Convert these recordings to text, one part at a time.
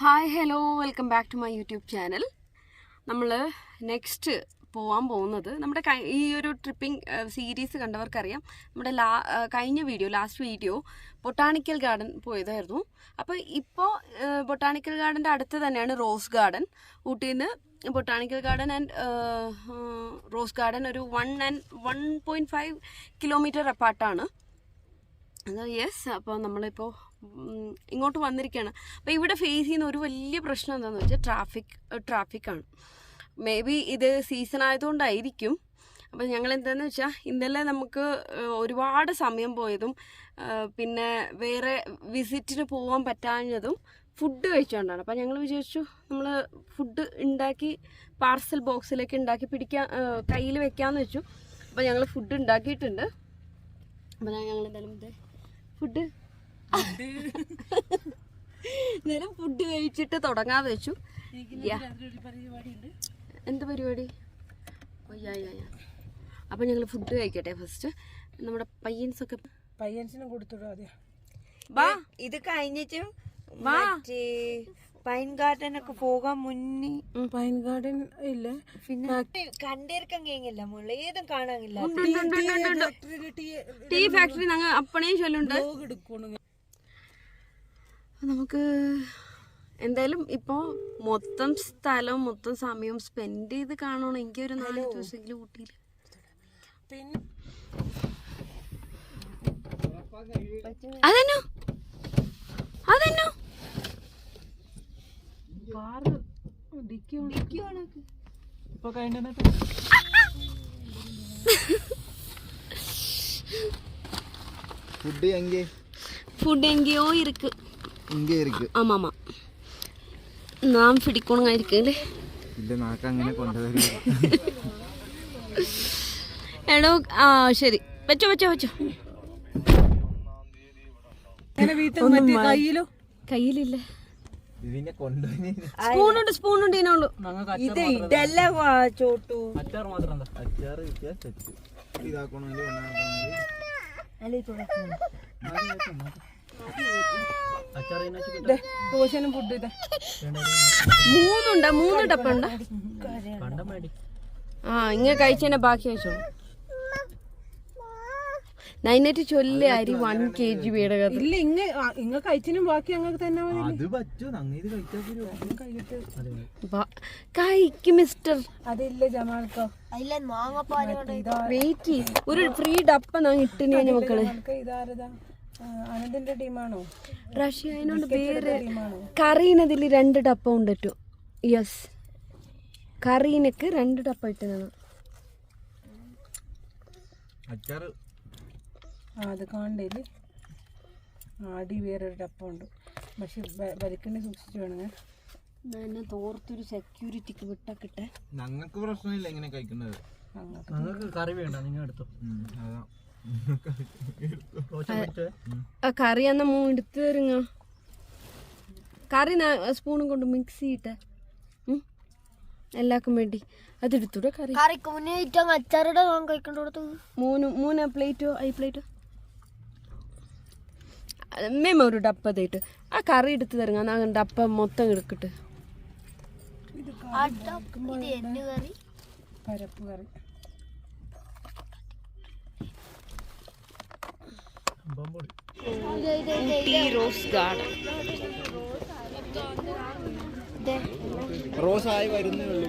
Hi hello welcome back to my YouTube channel നമ്മൾ next പോകാൻ പോകുന്നത് നമ്മുടെ ഈ ഒരു ട്രിപ്പിംഗ് സീരീസ് കണ്ടവർക്കറിയാം. നമ്മുടെ ലാ കഴിഞ്ഞ video last video botanical garden പോയതായിരുന്നു. അപ്പോൾ ഇപ്പോൾ ബൊട്ടാണിക്കൽ ഗാർഡന്റെ അടുത്ത് തന്നെയാണ് റോസ് ഗാർഡൻ ഊട്ടിയിൽ നിന്ന് botanical garden and rose garden ഒരു one and one point five kilometre അപ്പാർട്ടാണ് അത് യെസ് അപ്പോൾ നമ്മളിപ്പോൾ ഇങ്ങോട്ട് വന്നിരിക്കുകയാണ് അപ്പോൾ ഇവിടെ ഫേസ് ചെയ്യുന്ന ഒരു വലിയ പ്രശ്നം എന്താണെന്ന് വെച്ചാൽ ട്രാഫിക് ട്രാഫിക്കാണ് മേ ബി ഇത് സീസൺ ആയതുകൊണ്ടായിരിക്കും. അപ്പോൾ ഞങ്ങൾ എന്താണെന്ന് വെച്ചാൽ ഇന്നലെ നമുക്ക് ഒരുപാട് സമയം പോയതും പിന്നെ വേറെ വിസിറ്റിന് പോകാൻ പറ്റാഞ്ഞതും ഫുഡ് കഴിച്ചുകൊണ്ടാണ് അപ്പോൾ ഞങ്ങൾ വിചാരിച്ചു നമ്മൾ ഫുഡ് ഉണ്ടാക്കി പാർസൽ ബോക്സിലേക്ക് ഉണ്ടാക്കി പിടിക്കാൻ കയ്യിൽ വെക്കാമെന്ന് വെച്ചു. അപ്പോൾ ഞങ്ങൾ ഫുഡ് ഉണ്ടാക്കിയിട്ടുണ്ട് അപ്പോൾ ഞങ്ങൾ എന്തായാലും ഇത് ഫുഡ്? നേരം ഫുഡ് കഴിച്ചിട്ട് തുടങ്ങാതെ വെച്ചു. എന്ത് പരിപാടി. അപ്പൊ ഞങ്ങൾ ഫുഡ് കഴിക്കട്ടെ ഫസ്റ്റ്. നമ്മുടെ പയ്യൻസ് ഒക്കെ പയ്യൻസിനും കൊടുത്തു ആദ്യം. വാ. ഇത് കഴിഞ്ഞിട്ട് വാ. പൈൻ ഗാർഡൻ ഒക്കെ പോകാൻ മുന്നേ. പൈൻ ഗാർഡൻ ഇല്ല. പിന്നെ കണ്ടിരിക്കാൻ കഴിഞ്ഞില്ല മുള്ള ഏതും കാണാനില്ല. ടീ ഫാക്ടറി ഞങ്ങൾ അപ്പണേ ചൊല്ലുണ്ട്. നമുക്ക് എന്തായാലും ഇപ്പോൾ മൊത്തം സ്ഥലവും മൊത്തം സമയവും സ്പെൻഡ് ചെയ്ത് കാണണം. എനിക്ക് ഒരു നാല് ദിവസമെങ്കിലും ഊട്ടിയിൽ പിന്നെ അതെന്നോ കാറ് ഡിക്കി ഇപ്പൊ കഴിഞ്ഞ ஃபுட்டு எங்கே ஃபுட் எங்கேயோ இருக்கு இங்கே இருக்கு ஆமாம் ஆமாம் നാം പിടിക്കണമായിരിക്കും ഇല്ല നാക്ക് അങ്ങനെ കൊണ്ടുവരിക എടോ ആ ശരി വെച്ചോ വെച്ചോ വെച്ചോ അങ്ങനെ വീട്ടിൽ മറ്റേ കയ്യിലോ കയ്യിലില്ല ഇതിനെ കൊണ്ടുപോയി സ്പൂണുണ്ട് സ്പൂണുണ്ട് ഇതിനുള്ളൂ ഇത് ഇതല്ല അച്ചാർ ചോട്ടു. അച്ചാറ് കിട്ടിയാൽ സെറ്റ്. ഇതാക്കണമെങ്കിൽ ദോശനും ഫുഡ് ഇതാ. മൂന്നുണ്ടാ മൂന്ന് ഡപ്പുണ്ട് ആ ഇങ്ങനെ കഴിച്ചതിന്റെ ബാക്കി വെച്ചോ നൈനറ്റ് ചൊല്ലി അരി വൺ കെ ജി വീട് കഥ ഇല്ല ഇങ്ങ ഇങ്ങ കഴിച്ചിനും ബാക്കി അങ്ങനെ തന്നെ അത് പറ്റൂ കഴിക്ക് മിസ്റ്റർ അതില്ല ജമാൽക്കോ. വെയിറ്റ് ഒരു ഫ്രീ ഡപ്പ നാ ഇട്ടിന് മക്കൾ. അനന്തിന്റെ ടീമാണോ? റഷ്യ അതിനോട് പേര് ടീമാണോ? കറീനതിൽ രണ്ട് ഡപ്പ ഉണ്ടിട്ടു യെസ് കറീനക്ക് രണ്ട് ഡപ്പ ഇട്ടതാണ്. അച്ചാറ് അത് കാണണ്ടേൽ ആടി വേറൊരു ഡപ്പുണ്ട് പക്ഷെ വലിക്കണേ സൂക്ഷിച്ചു വേണേ എന്നെ തോർത്തൊരു സെക്യൂരിറ്റിക്ക് വിട്ടക്കിട്ടെ. ഞങ്ങൾക്ക് പ്രശ്നമില്ല ഇങ്ങനെ കഴിക്കുന്നത്. ഞങ്ങൾക്ക് കറി വേണ്ട നിങ്ങൾ എടുത്തു. ആ കറി എന്നാ മൂ എടുത്ത് തരുങ്ങ. കറി സ്പൂണും കൊണ്ട് മിക്സ് ചെയ്തിട്ട് എല്ലാക്കും എല്ലാവർക്കും വേണ്ടി. അതെടുത്തൂടെ കറി? കറിക്ക് മുന്നേ ഇറ്റങ്ങ് അച്ചാറുടെ വാങ്ങി മൂന്ന് മൂന്ന് പ്ലേറ്റോ ഐ പ്ലേറ്റോ മേമ ഒരു ഡപ്പ തേട്ട് ആ കറി എടുത്ത് തരുങ്ങ. എന്നാ ഡപ്പ മൊത്തം എടുക്കട്ട് ഇത് എന്ത് കറി? പരപ്പ് കറി. Ooty rose garden. റോസായി വരുന്നേ ഉള്ളൂ.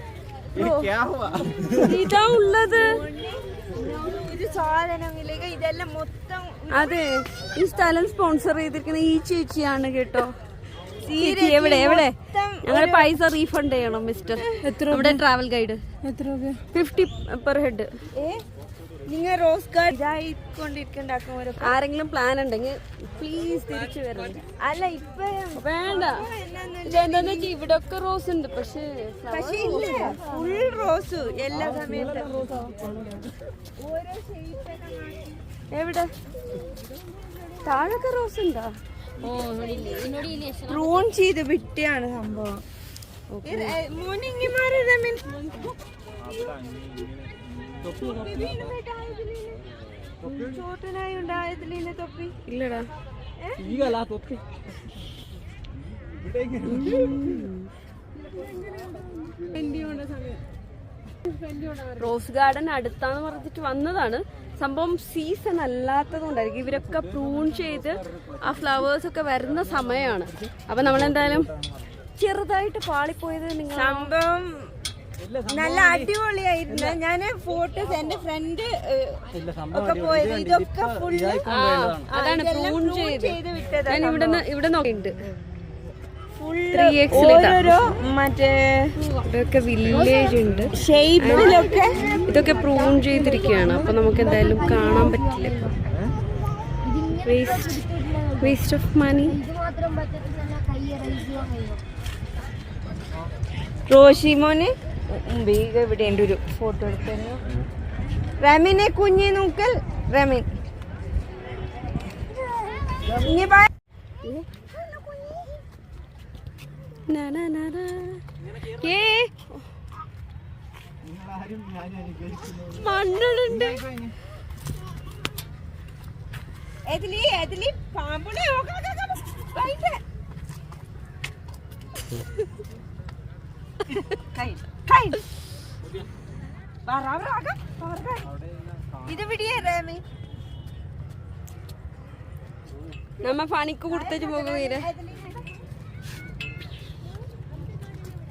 ഇതാ ഉള്ളത്. അതെ ഈ സ്ഥലം സ്പോൺസർ ചെയ്തിരിക്കുന്ന ഈ ചേച്ചിയാണ് കേട്ടോ. എവിടെ എവിടെ? ഞങ്ങൾ പൈസ റീഫണ്ട് ചെയ്യണം മിസ്റ്റർ എത്ര ട്രാവൽ ഗൈഡ് എത്ര രൂപ? ഫിഫ്റ്റി പെർ ഹെഡ് നിങ്ങൾ റോസ് ഗാർഡ് ആരെങ്കിലും പ്ലാൻ ഉണ്ടെങ്കിൽ പ്ലീസ് തിരിച്ചു വരണം. അല്ല ഇപ്പൊ വേണ്ട. എന്താന്ന് ഇവിടെ ഒക്കെ റോസ് ഉണ്ട്. പക്ഷേ പക്ഷേ ഇല്ല. ഫുൾ റോസ് എല്ലാ സമയത്തും. എവിടെ? താഴൊക്കെ റോസ് ഉണ്ടോ? പ്രൂൺ ചെയ്ത് വിട്ടിയാണ് സംഭവം. മോനിങ്ങിമാരെ തൊപ്പി? ഇല്ലടാ തൊപ്പി. റോസ് ഗാർഡൻ അടുത്താന്ന് പറഞ്ഞിട്ട് വന്നതാണ്. സംഭവം സീസൺ അല്ലാത്തത് കൊണ്ടായിരിക്കും ഇവരൊക്കെ പ്രൂൺ ചെയ്ത് ആ ഫ്ലവേഴ്സ് ഒക്കെ വരുന്ന സമയമാണ് അപ്പൊ നമ്മളെന്തായാലും ചെറുതായിട്ട് പാളിപ്പോയത് നിങ്ങൾ സംഭവം നല്ല അടിപൊളിയായിരുന്നു. ഞാൻ ഫോട്ടോസ് എന്റെ ഫ്രണ്ട് ഒക്കെ പോയത്. ഇതൊക്കെ ഫുള്ള് അതാണ് പ്രൂൺ ചെയ്ത്. ഞാൻ ഇവിടെ ഇവിടെ നോക്കിയിട്ടുണ്ട്. ഓരോരോ മറ്റേ ഇതൊക്കെ വില്ലേജ് ഉണ്ട്. ഷേപ്പിലൊക്കെ ഇതൊക്കെ പ്രൂൺ ചെയ്തിരിക്കുകയാണ്. അപ്പൊ നമുക്ക് എന്തായാലും കാണാൻ പറ്റില്ല. വേസ്റ്റ് വേസ്റ്റ് ഓഫ് മണി റോഷിമോന് വേഗം ഇവിടെ എന്റെ ഒരു ഫോട്ടോ എടുത്തു റമിനെ കുഞ്ഞി നോക്കൽ. റമിൻ. ഇനി മണ്ണുണ്ട് എതിലി എതിലി വാ. ഇത് വിടിയേ റമി. നമ്മ പണിക്ക് കൊടുത്തിട്ട് പോകുകയില്ല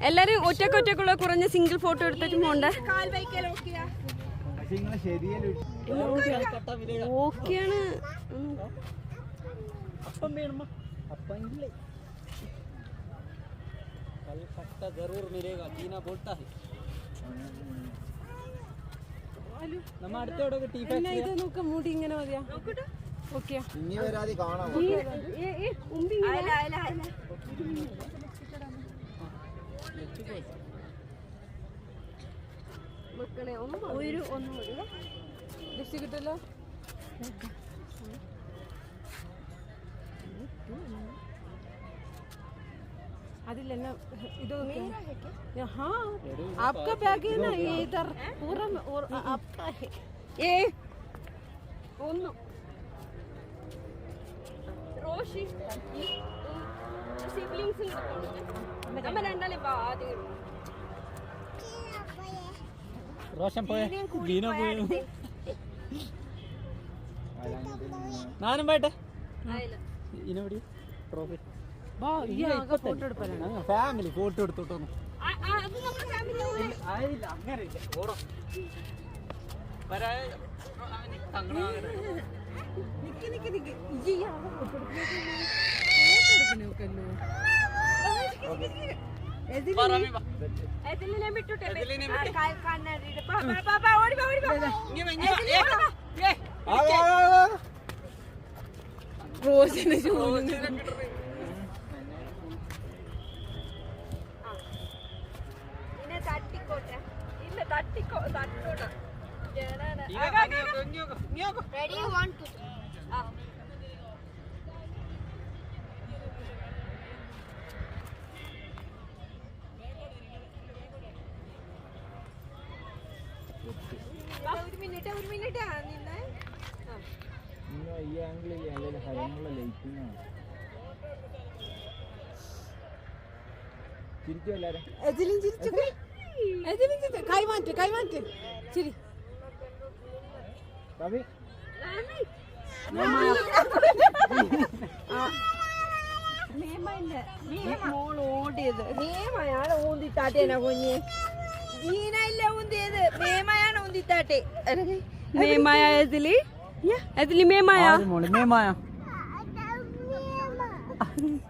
എല്ലാരും ഒറ്റക്കൊറ്റക്കുള്ള കുറഞ്ഞ സിംഗിൾ ഫോട്ടോ എടുത്തിട്ട് പോണ്ട? ഓക്കെയാണ്. മുടി ഇങ്ങനെ മതിയാ. ഓക്കെയാ. ഇനി വരാതെ കാണാം. മക്കളെ ഒന്ന് ഒരു ഒന്നും കൂടി ലിപ്സ്റ്റിക് കിട്ടല്ലോ അതില്ല ना इधर हाँ आपका बैग है ना ये इधर पूरा में- और आपका है ഏ ഒന്ന് റോഷി സിബ്ലിങ്സ് അമ്മ റോഷൻ പോയ? ബീന പോയ നാനും പോയിട്ടെ? ഇനവിടെ ട്രോഫി ഫാമിലി ഫോട്ടോ എടുത്തോട്ടൊന്ന് നിക്ക് ഫോട്ടോ എടുക്കണോ റോസിന് തട്ടിക്കോട്ടെ. ഇല്ല തട്ടിക്കോ തട്ടോട്ടെ റെഡി വൺ ടു ഒരു മിനിറ്റ് ഒരു മിനിറ്റ് നിന്നെ ഈ ആംഗിളിൽ അല്ലെങ്കിൽ ഹരമുള്ള ലൈറ്റിംഗ് ചിരിക്കും എല്ലാരും എതിലും ചിരിച്ചു എതിലും ചിരിച്ചു കൈ മാറ്റ് കൈ മാറ്റ് ചിരി കവി മോൾ ഓടിയത് മേമയാണ് ഊന്തിത്താട്ടേനാ കുഞ്ഞ് നീനല്ല ഊന്തിയത് മേമയാണ് ഊന്തിത്താട്ടെ മേമായ എതിൽ എതിൽ മേമായ? മോളി? മേമായ.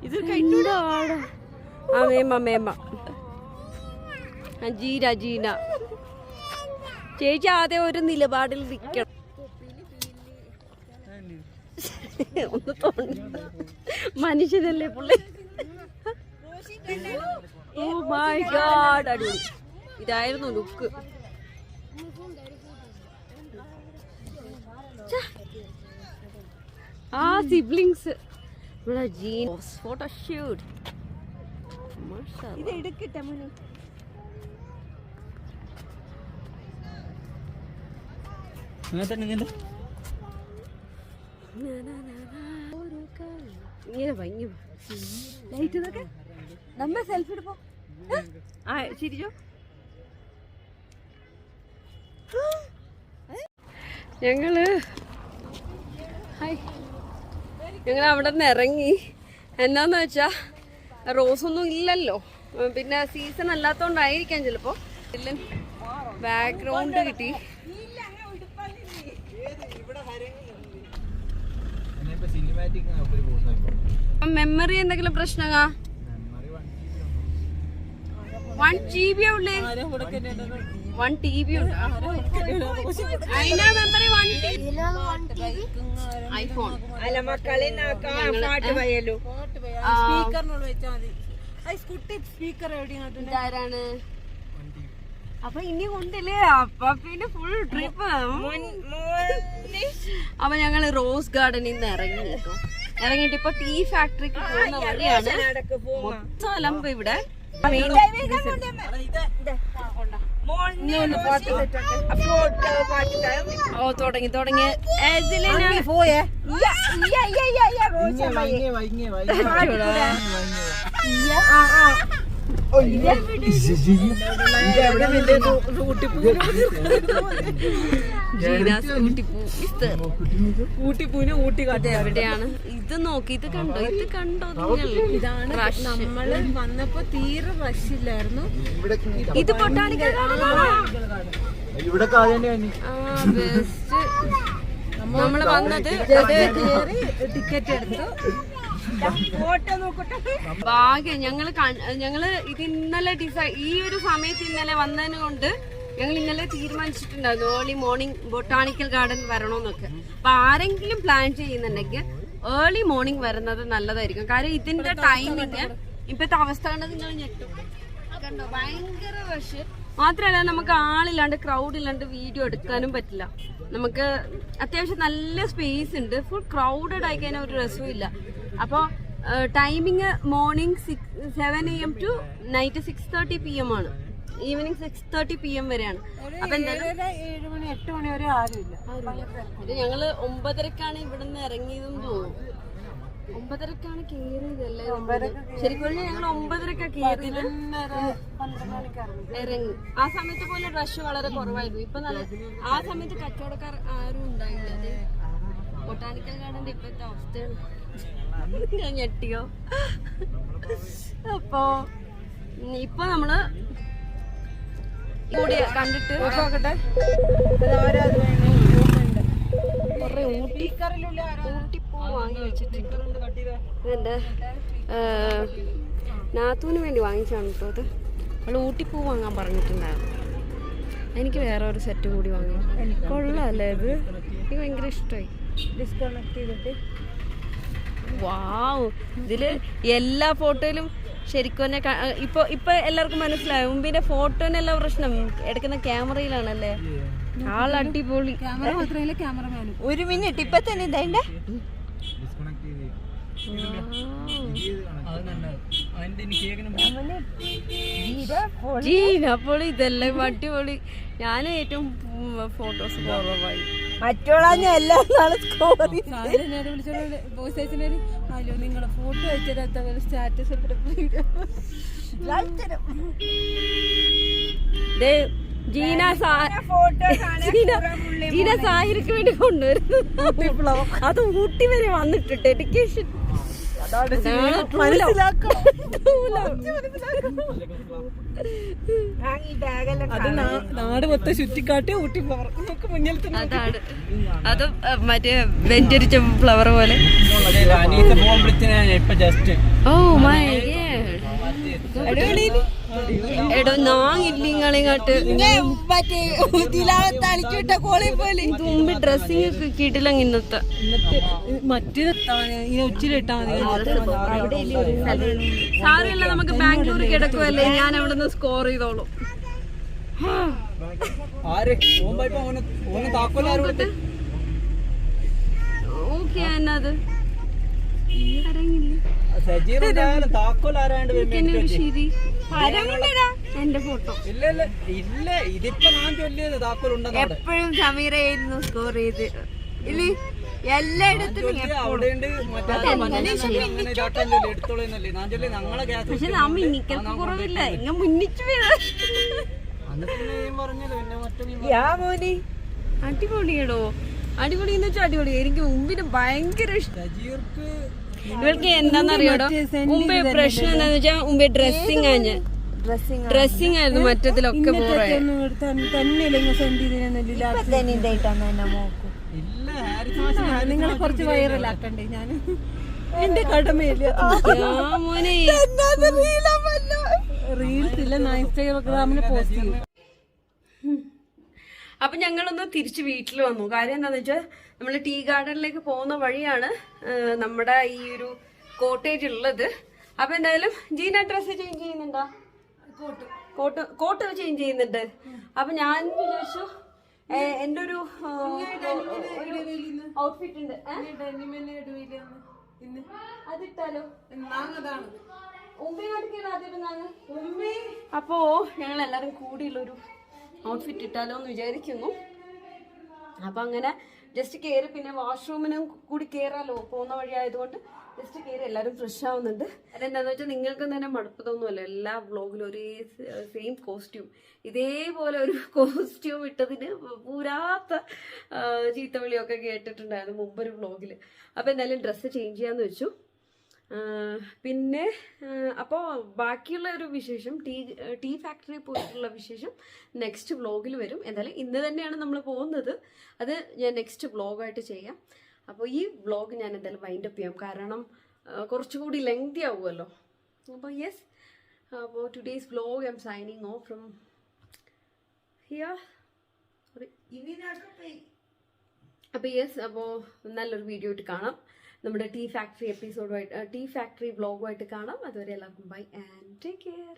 ഇത് കണ്ടോ? ആടാ. ആ മേമ మేమ ആ ജീന ജീന. ചേച്ചി ആദ്യം ഒരു നിലപാടിൽ നിൽക്കണം ഒന്ന് തോന്നി മനുഷ്യനല്ലേ പുള്ളി? ഓ മൈ ഗാഡ് അടിപൊളി. ഇതായിരുന്നു ലുക്ക്. ആ സിബ്ലിങ്സ്. ഇവിടെ ജീൻസ് ഫോട്ടോ ഷൂട്ട് ഇത് എടുക്കട്ടെ മോനെ. അങ്ങനത്തെ ഇങ്ങനത്തെ ഇങ്ങനെ. ഭംഗി ലൈറ്റ് ഇതൊക്കെ? നമ്മ സെൽഫി എടുപ്പോ? ആ ചിരിച്ചോ ഞങ്ങൾ ഹായ്. ഞങ്ങൾ അവിടെ നിന്ന് ഇറങ്ങി. എന്താന്ന് വെച്ചാ റോസൊന്നും ഇല്ലല്ലോ. പിന്നെ സീസൺ അല്ലാത്തോണ്ടായിരിക്കാം ചിലപ്പോ. ബാക്ക്ഗ്രൗണ്ട് കിട്ടി. മെമ്മറി എന്തെങ്കിലും പ്രശ്നമാ വൺ ജി ബി ഉള്ളേ വൺ ടി ബി ഉണ്ട്. അതിനാ മെമ്മറി വൺ ഐഫോൺ അല്ല മക്കളെ പാട്ട് പയ്യല്ലോ സ്പീക്കറിനോട് വെച്ചാൽ മതി. ആ സ്കുട്ടി സ്പീക്കർ എവിടെയാണ് ആരാണ് അപ്പൊ ഇനി കൊണ്ടില്ലേ? അപ്പൊ പിന്നെ ഫുൾ ട്രിപ്പ് അപ്പൊ ഞങ്ങൾ റോസ് ഗാർഡനിൽ നിന്ന് ഇറങ്ങി കേട്ടോ. ഇറങ്ങിയിട്ട് ഇപ്പൊ ടീ ഫാക്ടറിക്ക് പോകുന്ന വഴിയാണ്. മൊത്തം അലമ്പ് ഇവിടെ. തുടങ്ങി തുടങ്ങി. പോയേ. ആ ആ. ഊട്ടിപ്പൂവിനെ ഊട്ടി കാട്ടി എവിടെയാണ്? ഇത് നോക്കി ഇത് കണ്ടോ? ഇത് കണ്ടോ ഇതാണ്. നമ്മൾ വന്നപ്പോ തീരെ റഷ് ഇല്ലായിരുന്നു. ഇത് പൊട്ടാണിക്കൽ ഇവിടെ നമ്മൾ വന്നത് കേറി ടിക്കറ്റ് എടുത്തു. ഭാഗ്യം ഞങ്ങൾ ഞങ്ങൾ ഇത് ഇന്നലെ ഡിസൈഡ് ഈ ഒരു സമയത്ത് ഇന്നലെ വന്നതിന് കൊണ്ട് ഞങ്ങൾ ഇന്നലെ തീരുമാനിച്ചിട്ടുണ്ടായിരുന്നു ഏർലി മോർണിംഗ് ബൊട്ടാണിക്കൽ ഗാർഡൻ വരണമെന്നൊക്കെ. അപ്പൊ ആരെങ്കിലും പ്ലാൻ ചെയ്യുന്നുണ്ടെങ്കിൽ ഏർലി മോർണിംഗ് വരുന്നത് നല്ലതായിരിക്കും. കാരണം ഇതിന്റെ ടൈമിങ് ഇപ്പത്തെ അവസ്ഥ കണ്ടത് കണ്ടോ? ഭയങ്കര റഷ് മാത്രമല്ല നമുക്ക് ആളില്ലാണ്ട് ക്രൗഡ് ഇല്ലാണ്ട് വീഡിയോ എടുക്കാനും പറ്റില്ല. നമുക്ക് അത്യാവശ്യം നല്ല സ്പേസ് ഉണ്ട്. ഫുൾ ക്രൗഡഡ് ആയി കഴിഞ്ഞാൽ ഒരു രസവും ഇല്ല. അപ്പോൾ timing morning six seven A M to night six thirty P M ആണ്. Evening six thirty P M വരെയാണ്. അപ്പൊ എന്തായാലും ഞങ്ങൾ ഒമ്പതരക്കാണ് ഇവിടുന്ന് ഇറങ്ങിയതെന്ന് തോന്നുന്നു. ഒമ്പതരക്കാണ് കേറിയതല്ലേ ശരിക്കും ഞങ്ങൾ ഒമ്പതരക്കാ കയറിയത് ഇറങ്ങി. ആ സമയത്ത് പോലെ റഷ് വളരെ കുറവായിരുന്നു. ഇപ്പൊ നല്ല ആ സമയത്ത് കച്ചവടക്കാർ ആരും ഉണ്ടായില്ല. ബൊട്ടാനിക്കൽ ഗാർഡന്റെ ഇപ്പോഴത്തെ അവസ്ഥയാണ്. ഞാൻ ഞെട്ടിയോ? അപ്പോ ഇപ്പൊ നമ്മൾ കൂടി കണ്ടിട്ട് നോക്കട്ടെ. കുറെ ഊട്ടി ഊട്ടിപ്പൂ വാങ്ങി വെച്ചിട്ടുണ്ട് ഇതെന്റെ നാത്തൂന് വേണ്ടി വാങ്ങിച്ചാണ് കേട്ടോ അത്. അവൾ ഊട്ടിപ്പൂ വാങ്ങാൻ പറഞ്ഞിട്ടുണ്ടായിരുന്നു. എനിക്ക് വേറെ ഒരു സെറ്റ് കൂടി വാങ്ങണം. കൊള്ളാം അല്ലേ ഇത്? എനിക്ക് ഭയങ്കര ഇഷ്ടമായി ഡിസ്കണക്ട് ചെയ്തിട്ട്. വാവ്. ഇതിൽ എല്ലാ ഫോട്ടോയിലും ശരിക്കും തന്നെ ഇപ്പൊ ഇപ്പൊ എല്ലാവർക്കും മനസ്സിലായോ? മുമ്പിന്റെ ഫോട്ടോനെല്ലാം പ്രശ്നം. എടുക്കുന്ന ക്യാമറയിലാണല്ലേ? ആൾ അടിപൊളി. ക്യാമറ മാത്രമല്ല ക്യാമറമാൻ ഒരു മിനിറ്റ് ഇപ്പൊ തന്നെ കേൾക്കണം ജീന അപ്പോൾ ഇതെല്ലാം അടിപൊളി. ഞാൻ ഏറ്റവും ഫോട്ടോസ് കുറവായി. മറ്റുള്ള എല്ലാ നാളും നിങ്ങളെ ഫോട്ടോ അയച്ചിട്ട് സ്റ്റാറ്റസ് ജീന ജീന സാഹിർക്ക് വേണ്ടി കൊണ്ടുവരുന്നു. അത് ഊട്ടി വരെ വന്നിട്ട് ഡെഡിക്കേഷൻ നാട് മൊത്തം ചുറ്റിക്കാട്ടി ഊട്ടി നമുക്ക് മുന്നിൽ തന്നെ അതാണ്. അത് മറ്റേ വെഞ്ചരിച്ച ഫ്ലവർ പോലെ. ഓ മൈ എടോ നാങ്ങില്ല പോലെ. തുമ്പി ഡ്രസ്സിങ് കിട്ടില്ല ഇന്നത്തെ. മറ്റേ സാരമില്ല നമുക്ക് ബാംഗ്ലൂർ കിടക്കുമല്ലേ ഞാൻ അവിടെ നിന്ന് സ്കോർ ചെയ്തോളും ഓക്കെ എന്നത് അറിയില്ല എന്റെ ഫോട്ടോ. ഇല്ല ഇല്ല ഇല്ല. ഇതിപ്പോ ഞാൻ ചൊല്ലിയത് താക്കോൽ ഉണ്ടെന്ന് അവിടെ എപ്പോഴും സമീറയായിരുന്നു സ്കോർ ചെയ്ത്. ഇല്ലേ? എല്ലായിടത്തും പക്ഷെ നാ മിന്നിക്കൽക്ക് കുറവില്ല. മുന്നിച്ചു വീണ അടിപൊളിയാടോ. അടിപൊളി എന്ന് വെച്ചാൽ അടിപൊളി. എനിക്ക് മുമ്പിന് ഭയങ്കര ഇഷ്ടം. സജീർക്ക് ഇവൾക്ക് എന്താണെന്നറിയോടോ മുമ്പേ പ്രശ്നം എന്താന്ന് വെച്ചാൽ മുമ്പേ ഡ്രസ്സിങ് ആണ്? ഡ്രസ്സിങ് ഡ്രസ്സിങ് ആയിരുന്നു മറ്റത്തിലൊക്കെ നിങ്ങൾ കുറച്ച് വൈറലാക്കണ്ടേ ഞാൻ എന്റെ കടമയില്ല റീൽസ് ഇല്ല ഇൻസ്റ്റാഗ്രാമിന് പോസ്റ്റ് ചെയ്യും. അപ്പൊ ഞങ്ങളൊന്ന് തിരിച്ച് വീട്ടിൽ വന്നു. കാര്യം എന്താണെന്ന് വെച്ചാൽ നമ്മൾ ടീ ഗാർഡനിലേക്ക് പോകുന്ന വഴിയാണ് നമ്മുടെ ഈ ഒരു കോട്ടേജ് ഉള്ളത്. അപ്പൊ എന്തായാലും ജീന ഡ്രസ്സ് ചേഞ്ച് ചെയ്യുന്നുണ്ടോ? കോട്ട്. കോട്ട് കോട്ട് ചേഞ്ച് ചെയ്യുന്നുണ്ട്. അപ്പൊ ഞാൻ വിചാരിച്ചു എന്റെ എന്റെ ഒരു ഔട്ട്ഫിറ്റ് ഉണ്ട്? അതിട്ടാലോ? അപ്പോ ഞങ്ങൾ എല്ലാരും കൂടിയുള്ള ഒരു ഔട്ട്ഫിറ്റ് ഇട്ടാലോ എന്ന് വിചാരിക്കുന്നു. അപ്പൊ അങ്ങനെ ജസ്റ്റ് കയറി പിന്നെ വാഷ്റൂമിനും കൂടി കയറാലോ പോകുന്ന വഴി ആയതുകൊണ്ട് ജസ്റ്റ് കയറി എല്ലാവരും ഫ്രഷ് ആവുന്നുണ്ട്. അതെന്താന്ന് വെച്ചാൽ നിങ്ങൾക്കും തന്നെ മടുപ്പതൊന്നുമല്ല എല്ലാ വ്ളോഗിലും ഒരേ സെയിം കോസ്റ്റ്യൂം ഇതേപോലെ ഒരു കോസ്റ്റ്യൂം ഇട്ടതിന് പൂരാത്ത ചീത്തവിളിയൊക്കെ കേട്ടിട്ടുണ്ടായിരുന്നു മുമ്പൊരു വ്ളോഗിൽ അപ്പോൾ എന്തായാലും ഡ്രസ്സ് ചേഞ്ച് ചെയ്യാന്ന് വെച്ചു. പിന്നെ അപ്പോൾ ബാക്കിയുള്ള ഒരു വിശേഷം ടീ ടീ ഫാക്ടറി പോയിട്ടുള്ള വിശേഷം നെക്സ്റ്റ് വ്ളോഗിൽ വരും. എന്തായാലും ഇന്ന് തന്നെയാണ് നമ്മൾ പോകുന്നത്. അത് ഞാൻ നെക്സ്റ്റ് വ്ളോഗായിട്ട് ചെയ്യാം. അപ്പോൾ ഈ വ്ളോഗ് ഞാൻ എന്തായാലും വൈൻഡ് അപ്പ് ചെയ്യാം. കാരണം കുറച്ചുകൂടി ലെങ്തി ആവുമല്ലോ. അപ്പോൾ യെസ് അപ്പോൾ today's vlog I'm signing off from here sorry അപ്പോൾ യെസ് അപ്പോൾ നല്ലൊരു വീഡിയോ ആയിട്ട് കാണാം. നമ്മുടെ ടീ ഫാക്ടറി എപ്പിസോഡുമായിട്ട് ടീ ഫാക്ടറി വ്ളോഗുമായിട്ട് കാണാം. അതുവരെ എല്ലാവർക്കും ബൈ ആൻഡ് ടേക്ക് കെയർ